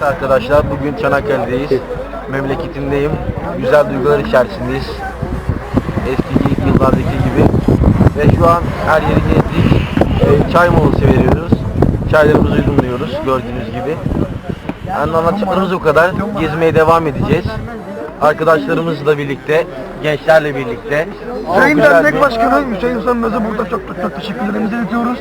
Evet arkadaşlar bugün Çanakkale'deyiz. Memleketindeyim. Güzel duygular içerisindeyiz. Eski yıllardaki gibi. Ve şu an her yeri gezdik. Ee, çay molası veriyoruz. Çaylarımızı yudumluyoruz gördüğünüz gibi. Yani anlatacaklarımız bu kadar. Gezmeye devam edeceğiz. Arkadaşlarımızla birlikte, gençlerle birlikte. Sayın Dernek Başkanı Hüseyin Sönmez'e burada çok çok çok teşekkürlerimizi iletiyoruz.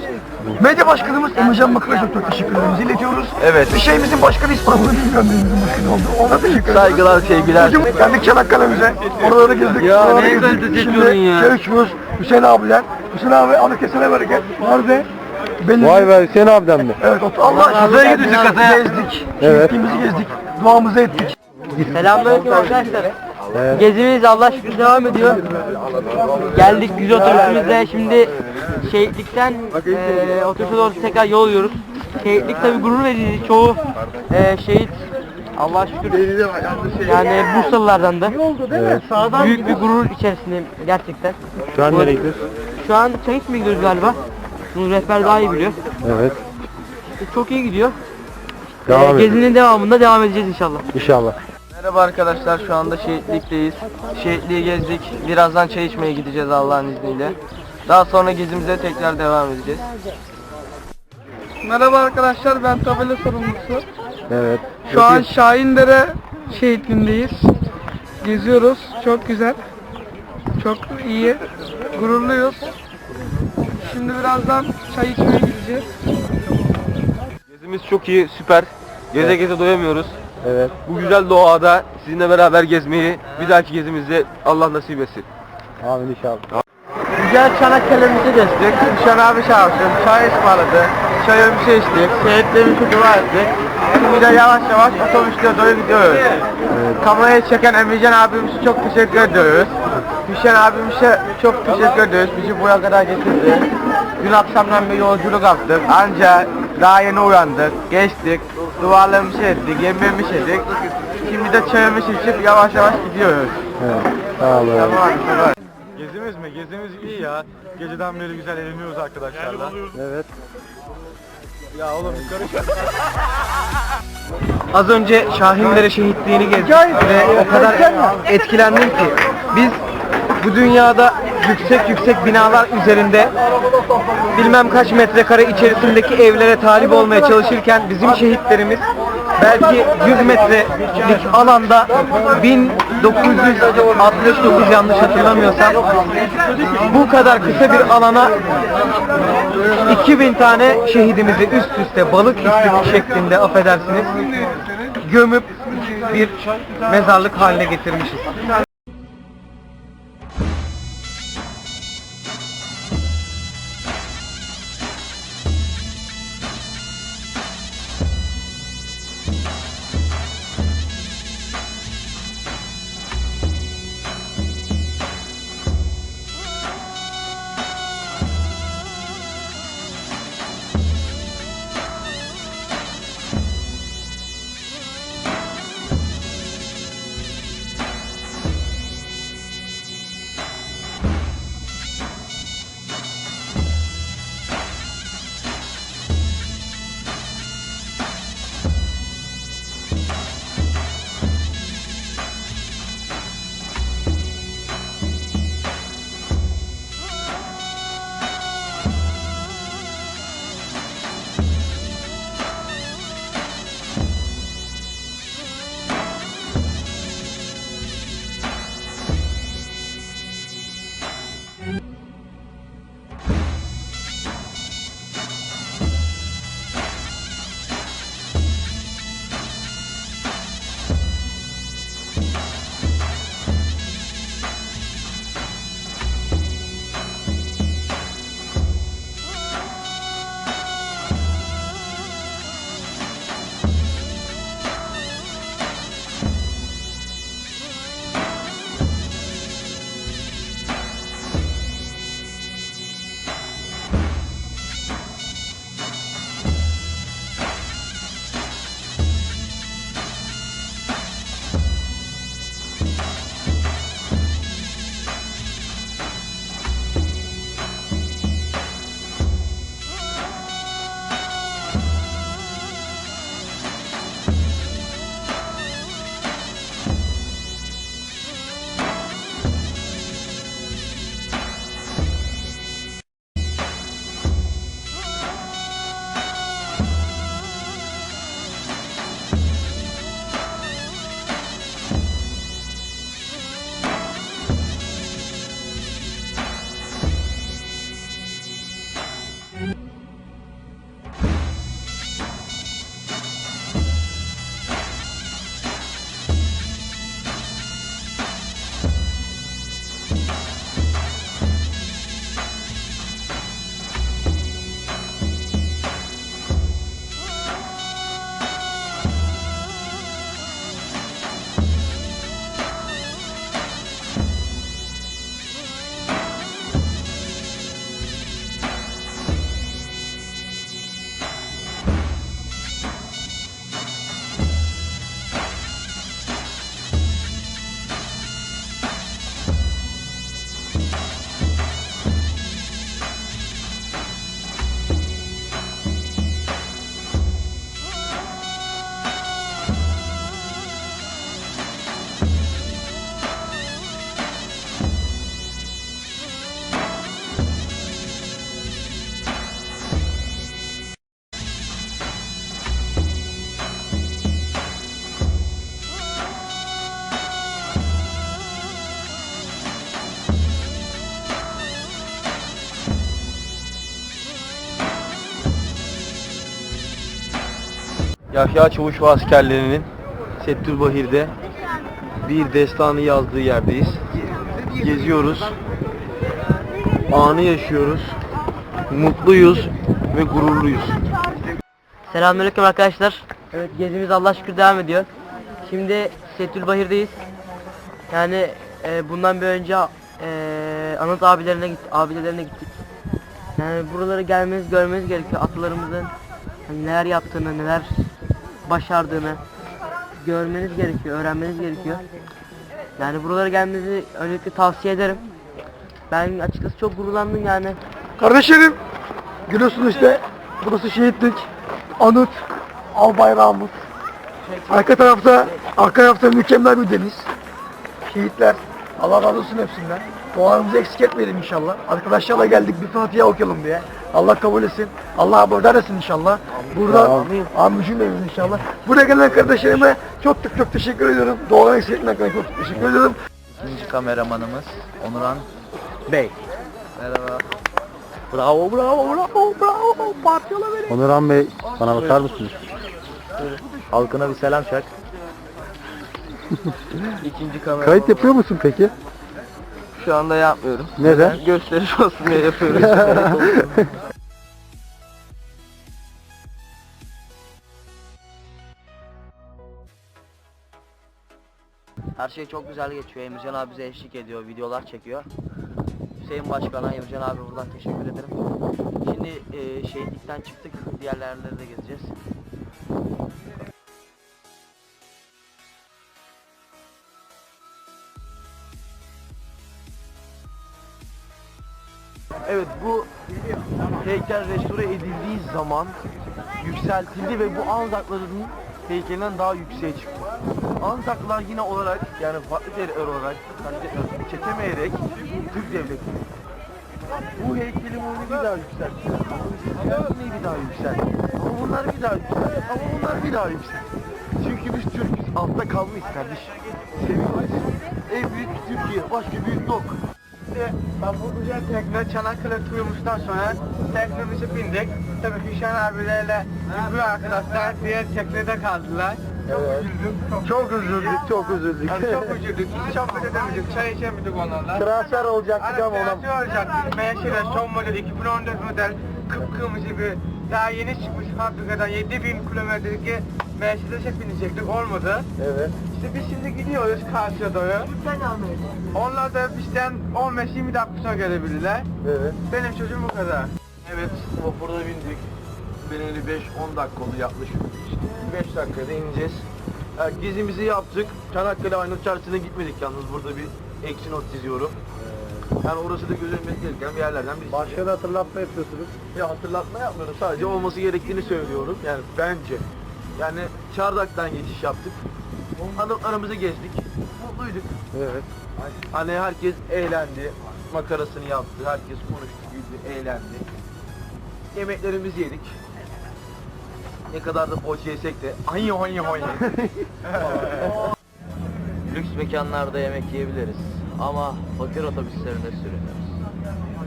Medya Başkanımız Emircan Bakır'a çok çok teşekkürlerimizi iletiyoruz. Evet. Bir şeyimizin başkanı İstanbul'da bilmiyorum neyimizin başkanı oldu. Ona teşekkür ederiz. Saygılar, sevgiler. Bugün geldik Çanakkale'mize. Oraları gezdik. Ya oraları ne gezdik. teşekkür ya. Şimdi görüşürüz. Hüseyin abiler. Hüseyin abi adı kesene bereket. Nerede? Belli. Vay be Hüseyin abiden mi? Evet. Allah şükür. gidiyoruz, kazaya. Gezdik. Evet. Şehitliğimizi gezdik. Duamızı ettik. Selamünaleyküm arkadaşlar. Evet. Gezimiz Allah şükür devam ediyor. Geldik güzel otobüsümüzle şimdi şehitlikten eee otobüse doğru tekrar yol alıyoruz. Şehitlik tabi gurur verici çoğu eee şehit Allah şükür yani Bursalılardan da büyük bir gurur içerisindeyim gerçekten. Şu an nereye gidiyoruz? Şu an çay içmeye gidiyoruz galiba. Bunu rehber daha iyi biliyor. Evet. Çok iyi gidiyor. Devam edelim. gezinin devamında devam edeceğiz inşallah. İnşallah. Merhaba arkadaşlar şu anda şehitlikteyiz. Şehitliği gezdik. Birazdan çay içmeye gideceğiz Allah'ın izniyle. Daha sonra gezimize tekrar devam edeceğiz. Merhaba arkadaşlar ben tabela sorumlusu. Evet. Şu an Şahindere şehitliğindeyiz. Geziyoruz. Çok güzel. Çok iyi. Gururluyuz. Şimdi birazdan çay içmeye gideceğiz. Gezimiz çok iyi, süper. Geze geze doyamıyoruz. Evet. Bu güzel doğada sizinle beraber gezmeyi bir dahaki gezimizde Allah nasip etsin. Amin inşallah. Güzel Çanakkale'mizi gezdik. Nişan abi çağırsın, çay ısmarladı. Çayımızı içtik, şehitlerimizi dua ettik. Şimdi de yavaş yavaş otobüste doğru gidiyoruz. Kamerayı çeken Emircan abimize çok teşekkür ediyoruz. Hüseyin abimize çok teşekkür ediyoruz. Bizi buraya kadar getirdi. Dün akşamdan bir yolculuk yaptık. Ancak daha yeni uyandık, geçtik, dualarımızı ettik, yemeğimizi yedik. Şimdi de çayımızı içip yavaş yavaş gidiyoruz. Evet. Sağ olun. Gezimiz mi? Gezimiz iyi ya. Geceden beri güzel eğleniyoruz arkadaşlarla. Evet. Ya oğlum yukarı Az önce Şahindere şehitliğini gezdik ve o kadar etkilendim ki biz bu dünyada yüksek yüksek binalar üzerinde bilmem kaç metrekare içerisindeki evlere talip olmaya çalışırken bizim şehitlerimiz belki 100 metrelik alanda 1969 yanlış hatırlamıyorsam bu kadar kısa bir alana 2000 tane şehidimizi üst üste balık üstü şeklinde affedersiniz gömüp bir mezarlık haline getirmişiz. Yahya Çavuş ve askerlerinin Settülbahir'de bir destanı yazdığı yerdeyiz. Geziyoruz. Anı yaşıyoruz. Mutluyuz ve gururluyuz. Selamünaleyküm arkadaşlar. Evet gezimiz Allah şükür devam ediyor. Şimdi Setülbahir'deyiz. Yani e, bundan bir önce e, Anıt abilerine git abilerine gittik. Yani buralara gelmeniz görmeniz gerekiyor atalarımızın hani neler yaptığını, neler başardığını görmeniz gerekiyor, öğrenmeniz gerekiyor. Yani buralara gelmenizi öncelikle tavsiye ederim. Ben açıkçası çok gururlandım yani. Kardeşlerim görüyorsunuz işte burası şehitlik, anıt, al bayrağımız. Arka tarafta, arka tarafta mükemmel bir deniz. Şehitler, Allah razı olsun hepsinden. Dualarımızı eksik etmeyelim inşallah. Arkadaşlarla geldik bir Fatiha okuyalım diye. Allah kabul etsin. Allah abone etsin inşallah. Burada amin cümlemiz inşallah. Buraya gelen kardeşlerime çok çok çok teşekkür ediyorum. Dualarını eksik etmekten çok teşekkür ediyorum. İkinci kameramanımız Onuran Bey. Merhaba. Bravo bravo bravo bravo. Partiyola beni. Onuran Bey bana bakar mısınız? Halkına bir selam çak. İkinci kamera. Kayıt yapıyor musun peki? Şu anda yapmıyorum. Neden? Gösteriş olsun diye yapıyoruz. Her şey çok güzel geçiyor. Emircan abi bize eşlik ediyor, videolar çekiyor. Hüseyin Başkan'a, Emircan abi buradan teşekkür ederim. Şimdi e, şehitlikten çıktık, diğer yerleri de gezeceğiz. Evet bu heykel restore edildiği zaman yükseltildi ve bu Anzakların heykelinden daha yükseğe çıktı. Anzaklar yine olarak yani farklı devletler olarak çekemeyerek Türk devleti. Bu heykelin boyunu bir daha yükseltti. Yükseltmeyi bir daha yükseltti. Ama bunlar bir daha yükseltti. Ama bunlar bir daha yükseltti. Çünkü biz Türk'üz. Altta kalmayız kardeşim. Seviyoruz. En büyük Türkiye. Başka büyük yok. İşte güzel tekne Çanakkale turumuzdan sonra teknemizi bindik. Tabii Hüseyin abilerle bu arkadaşlar diğer teknede kaldılar. Çok üzüldük. Çok üzüldük, çok üzüldük. çok üzüldük. Biz sohbet edemedik, çay içemedik onlarla. Transfer olacaktık ama ona... Transfer olacaktık. Mercedes son model 2014 model kıpkırmızı bir daha yeni çıkmış fabrikadan 7000 kilometrelik Mercedes'e binecektik olmadı. Evet. İşte biz şimdi gidiyoruz karşıya doğru. Onlar da bizden 15-20 dakika sonra gelebilirler. Evet. Benim çocuğum bu kadar. Evet, vapurda bindik. Benimli 5-10 dakika oldu yaklaşık. İşte 5 dakikada ineceğiz. Ha, gezimizi yaptık. Çanakkale Aynur Çarşısı'na gitmedik yalnız burada bir eksi not çiziyorum. Yani orası da gözlenmesi gereken bir yerlerden birisi. Başka da hatırlatma yapıyorsunuz. Ya hatırlatma yapmıyorum sadece olması gerektiğini söylüyorum yani bence. Yani Çardak'tan geçiş yaptık. Anıtlarımızı gezdik. Mutluyduk. Evet. Hani herkes eğlendi. Makarasını yaptı. Herkes konuştu, güldü, eğlendi. Yemeklerimizi yedik. Ne kadar da boş yesek de ay ay ay. Lüks mekanlarda yemek yiyebiliriz ama fakir otobüslerinde sürünüyoruz.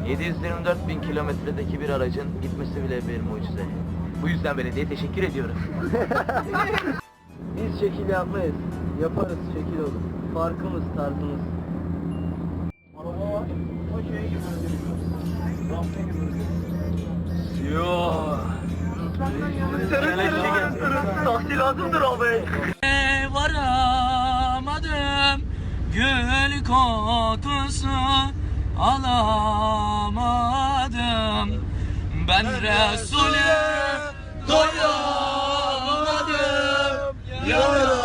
724 bin kilometredeki bir aracın gitmesi bile bir mucize. Bu yüzden belediye teşekkür ediyorum. Biz şekil yapmayız. Yaparız şekil olur. Farkımız, tarzımız. Taksi lazımdır abi. varamadım Gül kokusu alamadım Ben Resul'e doyamadım Yolo!